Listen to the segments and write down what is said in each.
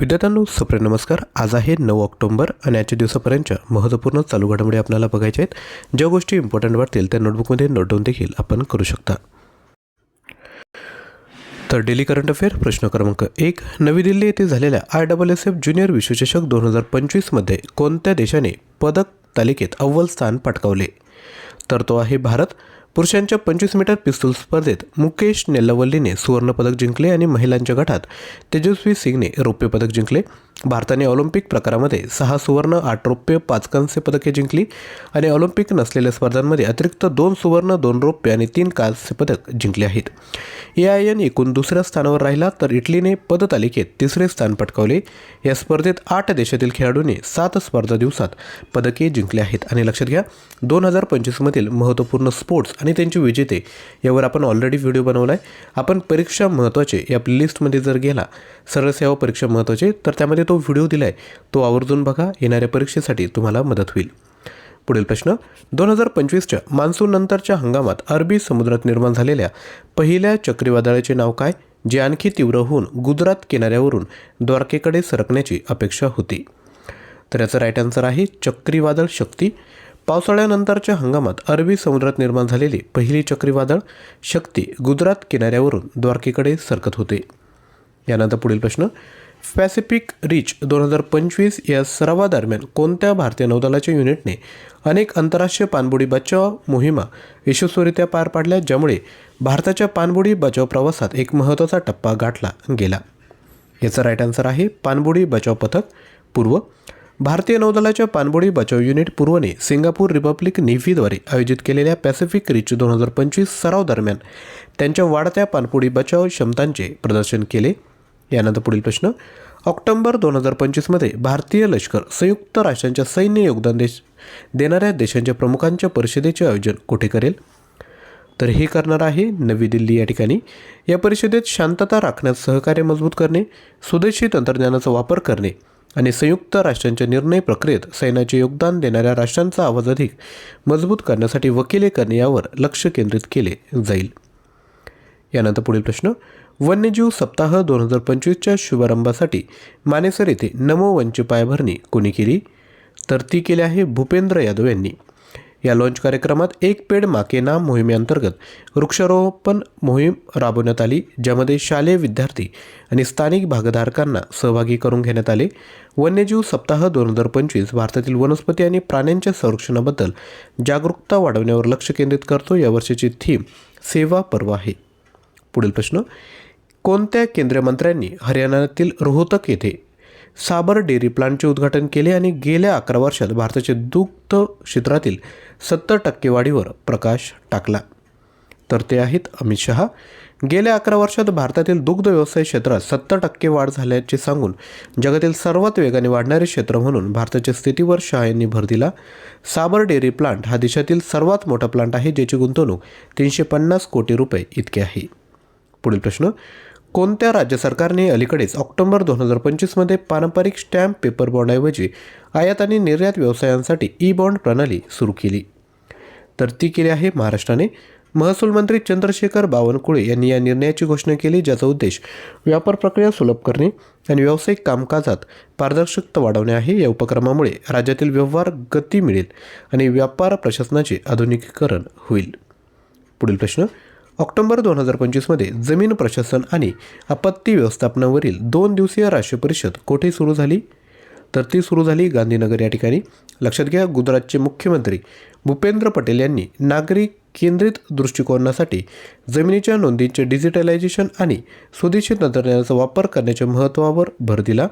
विद्यार्थ्यांनो सप्रे नमस्कार. आज आहे नऊ ऑक्टोबर आणि आजच्या दिवसापर्यंतच्या महत्त्वपूर्ण चालू घडामोडी आपल्याला बघायच्या आहेत. ज्या गोष्टी इम्पॉर्टंट वाटतील त्या नोटबुकमध्ये नोट डाऊन देखील आपण करू शकता. तर डेली करंट अफेअर प्रश्न क्रमांक एक. नवी दिल्ली येथे झालेल्या I double S F junior विश्वचषक दोन हजार पंचवीसमध्ये कोणत्या देशाने पदक तालिकेत अव्वल स्थान पटकावले? तर तो आहे भारत. पुरुषांच्या पंचवीस मीटर पिस्तूल स्पर्धेत मुकेश नेल्लवल्लीने सुवर्णपदक जिंकले आणि महिलांच्या गटात तेजस्वी सिंगने रौप्य पदक जिंकले. भारताने ऑलिम्पिक प्रकारामध्ये सहा सुवर्ण आठ रौप्य पाच कांस्य पदके जिंकली आणि ऑलिम्पिक नसलेल्या स्पर्धांमध्ये अतिरिक्त दोन सुवर्ण दोन रौप्य आणि तीन कांस्य पदक जिंकले आहेत. ए आय एन एकूण दुसऱ्या स्थानावर राहिला तर इटलीने पदतालिकेत तिसरे स्थान पटकावले. या स्पर्धेत आठ देशातील खेळाडूंनी सात स्पर्धा दिवसात पदके जिंकली आहेत. आणि लक्षात घ्या दोन हजार पंचवीसमधील महत्त्वपूर्ण स्पोर्ट्स आणि त्यांचे विजेते यावर आपण ऑलरेडी व्हिडिओ बनवला आहे आपण परीक्षा महत्त्वाचे या लिस्टमध्ये जर गेला सरळ सेवा परीक्षा महत्त्वाचे तर त्यामध्ये तो व्हिडिओ दिला आहे तो आवर्जून बघा येणाऱ्या परीक्षेसाठी तुम्हाला मदत होईल. पुढील प्रश्न दोन हजार पंचवीसच्या मान्सून नंतरच्या हंगामात अरबी समुद्रात निर्माण झालेल्या पहिल्या चक्रीवादळाचे नाव काय जे आणखी तीव्र होऊन गुजरात किनाऱ्यावरून द्वारकेकडे सरकण्याची अपेक्षा होती? तर याचं राईट आन्सर आहे चक्रीवादळ शक्ती. पावसाळ्यानंतरच्या हंगामात अरबी समुद्रात निर्माण झालेली पहिली चक्रीवादळ शक्ती गुजरात किनाऱ्यावरून द्वारकेकडे सरकत होते. यानंतर पुढील प्रश्न पॅसिफिक रिच दोन हजार पंचवीस या सरावादरम्यान कोणत्या भारतीय नौदलाच्या युनिटने अनेक आंतरराष्ट्रीय पाणबुडी बचाव मोहिमा यशस्वीरित्या पार पाडल्या ज्यामुळे भारताच्या पाणबुडी बचाव प्रवासात एक महत्त्वाचा टप्पा गाठला गेला? याचा राईट आन्सर आहे पाणबुडी बचाव पथक पूर्व. भारतीय नौदलाच्या पाणबुडी बचाव युनिट पूर्वने सिंगापूर रिपब्लिक नेव्हीद्वारे आयोजित केलेल्या पॅसिफिक रिच दोन हजार पंचवीस सराव दरम्यान त्यांच्या वाढत्या पाणबुडी बचाव क्षमतांचे प्रदर्शन केले. यानंतर पुढील प्रश्न. ऑक्टोबर दोन हजार पंचवीसमध्ये भारतीय लष्कर संयुक्त राष्ट्रांच्या सैन्य योगदान देश देणाऱ्या देशांच्या प्रमुखांच्या परिषदेचे आयोजन कुठे करेल? तर हे करणार आहे नवी दिल्ली या ठिकाणी. या परिषदेत शांतता राखण्यात सहकार्य मजबूत करणे स्वदेशी तंत्रज्ञानाचा वापर करणे आणि संयुक्त राष्ट्रांच्या निर्णय प्रक्रियेत सैन्याचे योगदान देणाऱ्या राष्ट्रांचा आवाज अधिक मजबूत करण्यासाठी वकिले करणे यावर लक्ष केंद्रित केले जाईल. यानंतर पुढील प्रश्न. वन्यजीव सप्ताह दोन हजार पंचवीसच्या शुभारंभासाठी मानेसर येथे नमो वनची पायाभरणी कोणी केली? तर ती केली आहे भूपेंद्र यादव यांनी. या लॉन्च कार्यक्रमात एक पेड माके नाम मोहिमेअंतर्गत वृक्षारोपण मोहीम राबवण्यात आली ज्यामध्ये शालेय विद्यार्थी आणि स्थानिक भागधारकांना सहभागी करून घेण्यात आले. वन्यजीव सप्ताह दोन हजार पंचवीस भारतातील वनस्पती आणि प्राण्यांच्या संरक्षणाबद्दल जागरूकता वाढवण्यावर लक्ष केंद्रित करतो यावर्षीची थीम सेवा पर्व आहे. पुढील प्रश्न कोणत्या केंद्रीय मंत्र्यांनी हरियाणातील रोहतक येथे साबर डेअरी प्लांटचे उद्घाटन केले आणि गेल्या अकरा वर्षात भारताचे दुग्ध क्षेत्रातील सत्तर टक्के वाढीवर प्रकाश टाकला? तर ते आहेत अमित शहा. गेल्या अकरा वर्षात भारतातील दुग्ध व्यवसाय क्षेत्रात सत्तर टक्के वाढ झाल्याचे सांगून जगातील सर्वात वेगाने वाढणारे क्षेत्र म्हणून भारताच्या स्थितीवर शहा यांनी भर दिला. साबर डेअरी प्लांट हा देशातील सर्वात मोठा प्लांट आहे ज्याची गुंतवणूक तीनशे पन्नास कोटी रुपये इतके आहे. पुढील प्रश्न कोणत्या राज्य सरकारने अलीकडेच ऑक्टोबर दोन हजार पंचवीसमध्ये पारंपरिक स्टॅम्प पेपर बॉन्डऐवजी आयात आणि निर्यात व्यवसायांसाठी ई बॉन्ड प्रणाली सुरू केली. तर ती केली आहे महाराष्ट्राने. महसूल मंत्री चंद्रशेखर बावनकुळे यांनी या निर्णयाची घोषणा केली ज्याचा उद्देश व्यापार प्रक्रिया सुलभ करणे आणि व्यावसायिक कामकाजात पारदर्शकता वाढवणे आहे. या उपक्रमामुळे राज्यातील व्यवहार गती मिळेल आणि व्यापार प्रशासनाचे आधुनिकीकरण होईल. पुढील प्रश्न ऑक्टोबर दोन हजार पंचवीसमध्ये जमीन प्रशासन आणि आपत्ती व्यवस्थापनावरील दोन दिवसीय राष्ट्रीय परिषद कोठे सुरू झाली? तर ती सुरू झाली गांधीनगर या ठिकाणी. लक्षात घ्या गुजरातचे मुख्यमंत्री भूपेंद्र पटेल यांनी नागरिक केंद्रित दृष्टिकोनासाठी जमिनीच्या नोंदींचे डिजिटलायझेशन आणि स्वदेशी तंत्रज्ञानाचा वापर करण्याच्या महत्त्वावर भर दिला.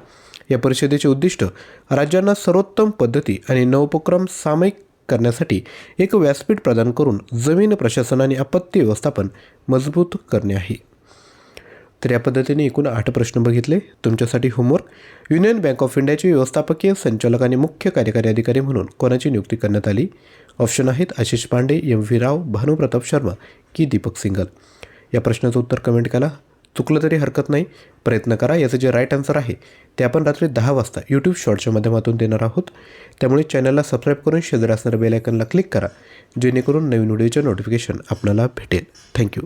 या परिषदेचे उद्दिष्ट राज्यांना सर्वोत्तम पद्धती आणि नवोपक्रम सामायिक करण्यासाठी एक व्यासपीठ प्रदान करून जमीन प्रशासन आणि आपत्ती व्यवस्थापन मजबूत करणे आहे. तर या पद्धतीने एकूण आठ प्रश्न बघितले. तुमच्यासाठी होमवर्क युनियन बँक ऑफ इंडियाचे व्यवस्थापकीय संचालक आणि मुख्य कार्यकारी अधिकारी म्हणून कोणाची नियुक्ती करण्यात आली? ऑप्शन आहेत आशिष पांडे एम व्ही राव भानुप्रताप शर्मा की दीपक सिंगल. या प्रश्नाचं उत्तर कमेंट करा. चुकलं तरी हरकत नाही. प्रयत्न करा. याचं जे राईट आन्सर आहे ते आपण रात्री दहा वाजता यूट्यूब शॉर्टच्या माध्यमातून देणार आहोत. त्यामुळे चॅनलला सबस्क्राईब करून शेजारी असणाऱ्या बेलायकनला क्लिक करा जेणेकरून नवीन व्हिडिओचे नोटिफिकेशन आपल्याला भेटेल. थँक्यू